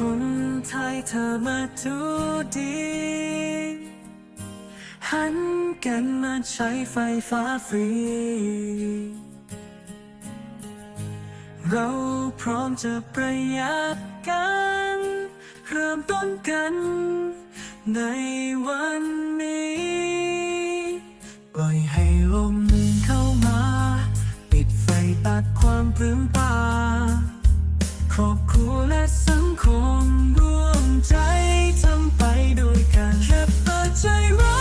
คนไทยเธอมาดูดี หันกันมาใช้ไฟฟ้าฟรี เราพร้อมจะประหยัดกัน เริ่มต้นกัน ในวันนี้ ปล่อยให้ลมเข้ามา ปิดไฟตัดความปลื้มปา ครอบครัวและสังคมร่วมใจทำไปด้วยกันแค่เปิดใจเรา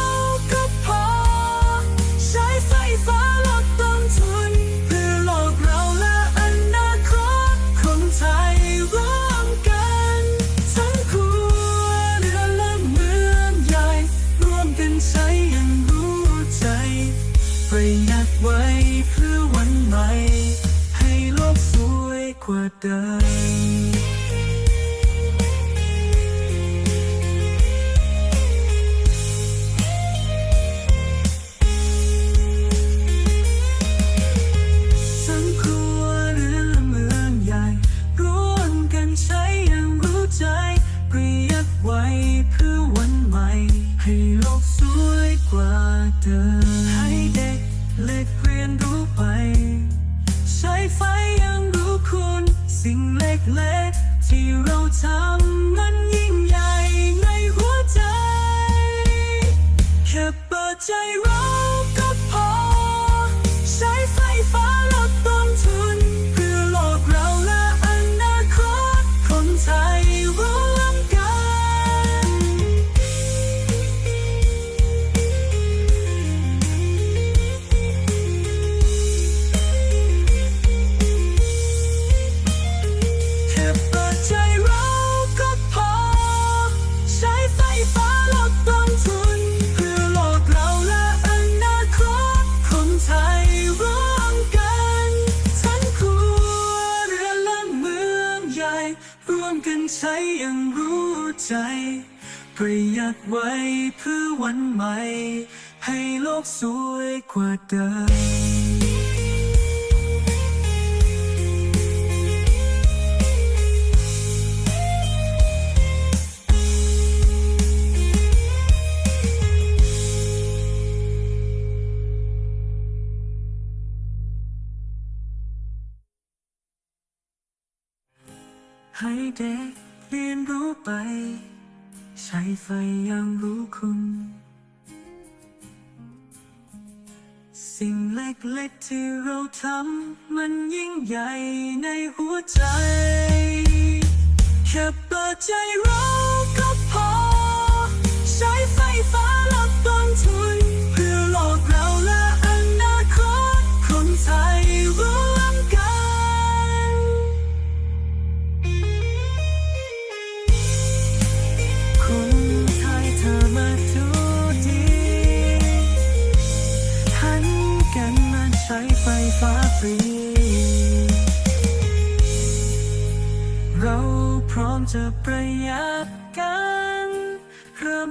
ก็พอ ใช้ไฟฟ้าลดต้นทุน เพื่อโลกเราและอนาคตคนไทยร่วมกัน ทั้งครัวเรือนและเมืองใหญ่ ร่วมกันใช้อยังรู้ใจประหยัดไว้เพื่อวันใหม่ ให้โลกสวย กว่าเดิมทั้งครัวเรือนและเมืองใหญ่ร่วมกันใช้อย่างรู้ใจประหยัดไว้เพื่อวันใหม่ให้โลกสวยกว่าเดิมให้เด็กเล็ก สิ่งเล็กๆ ที่เราทำนั้นยิ่งใหญ่ในหัวใจ แค่เปิดใจราก็ ร่วมกันใช้อย่างรู้ใจประหยัดไว้เพื่อวันใหม่ ให้โลกสวยกว่าเดิม ให้เด็กเรียนรู้ไป ใช้ไฟยังรู้คุณ สิ่งเล็กๆที่เราทำมันยิ่งใหญ่ในหัวใจ แค่เปิดใจเราก็พอ ใช้ไฟฟ้า รีเราพร้อมจะประหยัดกันเริ่ม